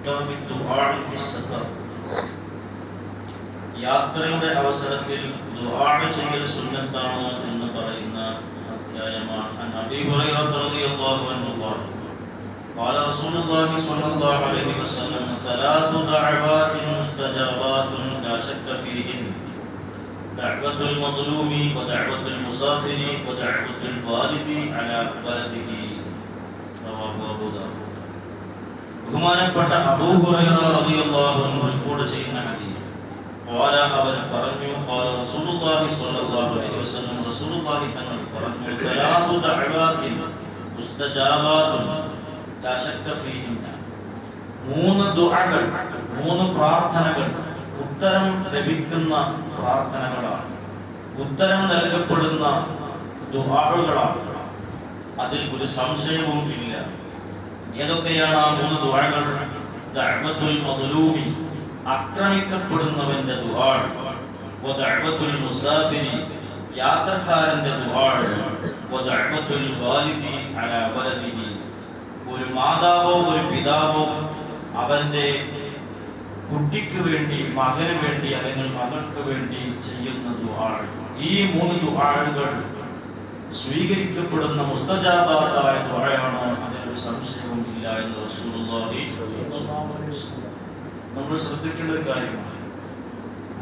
കിതാബി ദുആഇ ഫി സഫർ യാത്രയുടെ അവസരത്തിൽ ദുആ ചെയ്യൽ സുന്നത്താണ് എന്ന് പറയുന്ന അധ്യായമാണ് അൻ അബീ ഹുറൈറ റളിയല്ലാഹു അൻഹു ഖാല قال رسول الله صلى الله عليه وسلم ثلاث دعوات مستجابات لا شك فيهن دعوة المظلوم ودعوة المسافر ودعوة الوالد على ولده رواه أبو داود ബഹുമാനപ്പെട്ട അബൂ ഹുറൈറ റളിയല്ലാഹു അൻഹു റിപ്പോർട്ട് ചെയ്യുന്ന ഹദീസ് قال അവൻ പറഞ്ഞു قال رسول الله صلى الله عليه وسلم رسول الله തങ്ങൾ പറഞ്ഞു ثلاث دعوات مستجابات لا شك فيهن മൂന്ന് ദുആകൾ മൂന്ന് പ്രാർത്ഥനകൾ ഉത്തരം ലഭിക്കുന്ന പ്രാർത്ഥനകളാണ് ഉത്തരം നൽകപ്പെടുന്ന ദുആകളാണ് അതിൽ ഒരു സംശയവും ഇല്ല ഏതൊക്കെയാണ് ആ മൂന്ന് ദുആകൾ ആക്രമിക്കപ്പെടുന്നവന്റെ മുസാഫിരി യാത്രക്കാരന്റെ വാലിദി ഒരു മാതാവോ ഒരു പിതാവോ അവന്റെ കുട്ടിക്ക് വേണ്ടി മകന് വേണ്ടി അല്ലെങ്കിൽ മകൾക്ക് വേണ്ടി ചെയ്യുന്ന ദുആ ഈ മൂന്ന് ദുആകൾ സ്വീകരിക്കപ്പെടുന്ന മുസ്തജാബാത്തായ ദുആയാണ് അതിലൊരു സംശയവും ഇല്ല എന്ന് റസൂലുള്ളാഹി. നമ്മൾ ശ്രദ്ധിക്കേണ്ട ഒരു കാര്യമാണ്.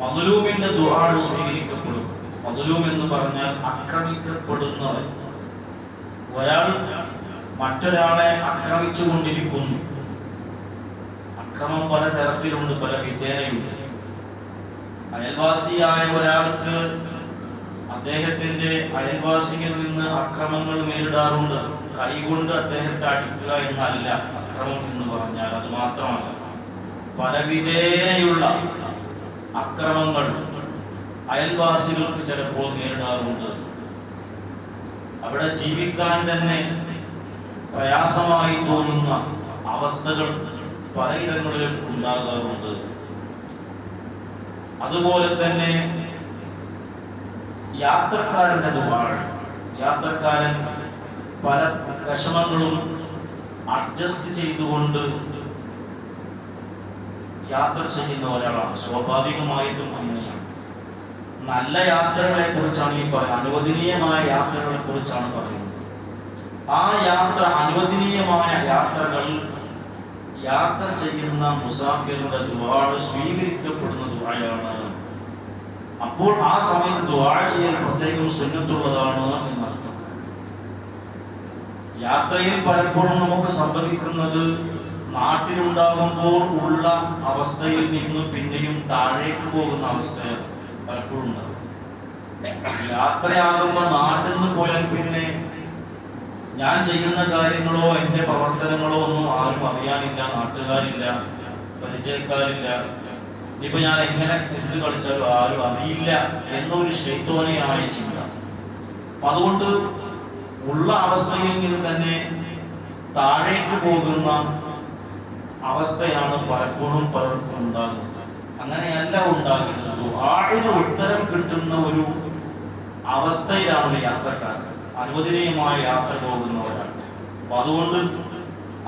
മധുലൂമിന്റെ ദുആ സ്വീകരിക്കപ്പെടും. മധുലൂം എന്ന് പറഞ്ഞാൽ ആക്രമിക്കപ്പെടുന്നവൻ. ഒരാൾ മറ്റൊരാളെ ആക്രമിച്ചു കൊണ്ടിരിക്കുന്നു അക്രമം പല തരത്തിലുണ്ട് പല വിധേനയുണ്ട്. അയൽവാസിയായ ഒരാൾക്ക് അദ്ദേഹത്തിന്റെ അയൽവാസിയിൽ നിന്ന് അക്രമങ്ങൾ നേരിടാറുണ്ട്. കൈകൊണ്ട് അദ്ദേഹത്തെ അടിക്കുക എന്നല്ല അക്രമം എന്ന് പറഞ്ഞാൽ അത് മാത്രമല്ല പലവിധേനയുള്ള അക്രമങ്ങൾ അയൽവാസികൾക്ക് ചിലപ്പോൾ നേരിടാറുണ്ട്. അവിടെ ജീവിക്കാൻ തന്നെ പ്രയാസമായി തോന്നുന്ന അവസ്ഥകൾ പലയിടങ്ങളിലും ഉണ്ടാകാറുണ്ട്. അതുപോലെ തന്നെ യാത്രക്കാരന്റെ ദുബാഴ് യാത്രക്കാരൻ പല വിഷമങ്ങളും അഡ്ജസ്റ്റ് ചെയ്തുകൊണ്ട് യാത്ര ചെയ്യുന്ന ഒരാളാണ്. സ്വാഭാവികമായിട്ടും അങ്ങനെയാണ്. നല്ല യാത്രകളെ കുറിച്ചാണ് ഈ പറയുന്നത്. അനുവദനീയമായ യാത്രകളെ കുറിച്ചാണ് പറയുന്നത്. ആ യാത്ര അനുവദനീയമായ യാത്രകൾ യാത്ര ചെയ്യുന്ന മുസാഫിറുടെ ദുവാട് സ്വീകരിക്കപ്പെടുന്ന ദുആയാണ്. അപ്പോൾ ആ സമയത്ത് ദുആ ചെയ്യാൻ പ്രത്യേകം സുന്നത്തുള്ളതാണ് എന്നർത്ഥം. യാത്രയിൽ പലപ്പോഴും നമുക്ക് സംഭവിക്കുന്നത് നാട്ടിലുണ്ടാകുമ്പോൾ ഉള്ള അവസ്ഥയിൽ നിന്ന് പിന്നെയും താഴേക്ക് പോകുന്ന അവസ്ഥ പലപ്പോഴും ഉണ്ടാകും. യാത്രയാകുമ്പോൾ നാട്ടിൽ നിന്ന് പോയാൽ പിന്നെ ഞാൻ ചെയ്യുന്ന കാര്യങ്ങളോ എന്റെ പ്രവർത്തനങ്ങളോ ഒന്നും ആരും അറിയാനില്ല നാട്ടുകാരില്ല പരിചയക്കാരില്ല. ഇപ്പൊ ഞാൻ എങ്ങനെ എന്ത് കളിച്ചാലും ആരും അറിയില്ല എന്നൊരു ശൈത്തോനെയാണ് ചിന്ത. അതുകൊണ്ട് ഉള്ള അവസ്ഥയിൽ നിന്ന് തന്നെ താഴേക്ക് പോകുന്ന അവസ്ഥയാണ് പലപ്പോഴും പലർക്കും ഉണ്ടാകുന്നത്. അങ്ങനെയല്ല ഉണ്ടാകുന്നത്. ആടിന് ഉത്തരം കിട്ടുന്ന ഒരു അവസ്ഥയിലാണ് യാത്രക്കാരൻ അനുവദനീയമായ യാത്ര പോകുന്നവരാണ്. അപ്പൊ അതുകൊണ്ട്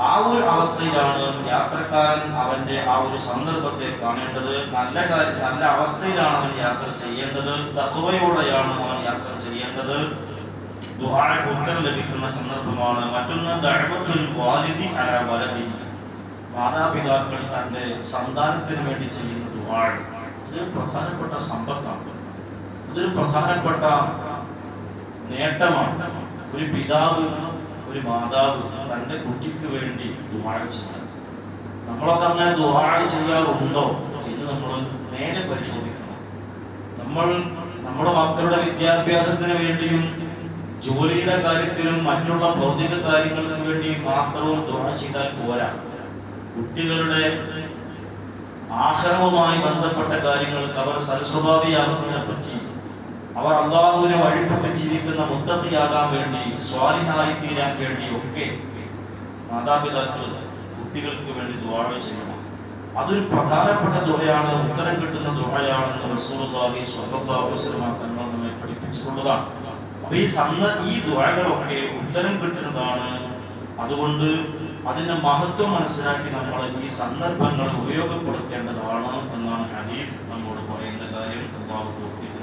ആ ഒരു അവസ്ഥയിലാണ് യാത്രക്കാരൻ അവന്റെ ആ ഒരു സന്ദർഭത്തെ കാണേണ്ടത്. നല്ല കാര്യം നല്ല അവസ്ഥയിലാണ് അവൻ യാത്ര ചെയ്യേണ്ടത്. തത്വയോടെയാണ് അവൻ യാത്ര ചെയ്യേണ്ടത്. ദുആക്ക് ഉത്തരം ലഭിക്കുന്ന സന്ദർഭമാണ്. മറ്റൊന്ന് ദഅവത്തുൽ വാലിദി അലാ വലദി. മാതാപിതാക്കൾ തന്റെ സന്താനത്തിന് വേണ്ടി ചെയ്യുന്ന ദുആ ഇതൊരു പ്രധാനപ്പെട്ട സമ്പത്താണ്. ഇതൊരു പ്രധാനപ്പെട്ട നേട്ടമാണ്. ഒരു പിതാവ് ഒരു മാതാവ് തന്റെ കുട്ടിക്ക് വേണ്ടി ദുആ ചെയ്യണം നമ്മളൊക്കെ അങ്ങനെ ദുആ ചെയ്യാറുണ്ടോ എന്ന് നമ്മൾ നേരെ പരിശോധിക്കണം. നമ്മൾ നമ്മുടെ മക്കളുടെ വിദ്യാഭ്യാസത്തിന് വേണ്ടിയും ജോലിയുടെ കാര്യത്തിലും മറ്റുള്ള ഭൗതിക കാര്യങ്ങൾക്ക് വേണ്ടി മാത്രവും ദുആ ചെയ്താൽ പോരാ. കുട്ടികളുടെ ആശ്രമവുമായി ബന്ധപ്പെട്ട കാര്യങ്ങൾക്ക് അവർ സൽസ്വഭാവിയാകുന്നതിനെ പറ്റി അവർ അള്ളാഹുവിനെ വഴിപ്പെട്ട് ജീവിക്കുന്ന മുത്തത്തിയാകാൻ വേണ്ടി സ്വാലിഹായി തീരാൻ വേണ്ടി ഒക്കെ മാതാപിതാക്കൾ കുട്ടികൾക്ക് വേണ്ടി ദുവാഴ ചെയ്യണം. അതൊരു പ്രധാനപ്പെട്ട ദുഹയാണ് ഉത്തരം കിട്ടുന്ന ദുഹയാണെന്ന് വസല്ലം തങ്ങൾ നമ്മെ പഠിപ്പിച്ചിട്ടുള്ളതാണ് അപ്പൊ ഈ സന്ദ ഈ ദ്വാരകളൊക്കെ ഉത്തരം കിട്ടുന്നതാണ്. അതുകൊണ്ട് അതിന്റെ മഹത്വം മനസ്സിലാക്കി നമ്മൾ ഈ സന്ദർഭങ്ങൾ ഉപയോഗപ്പെടുത്തേണ്ടതാണ് എന്നാണ് ഹദീഫ് നമ്മോട് പറയുന്ന കാര്യം. നമുക്ക് തൗഫീഖ്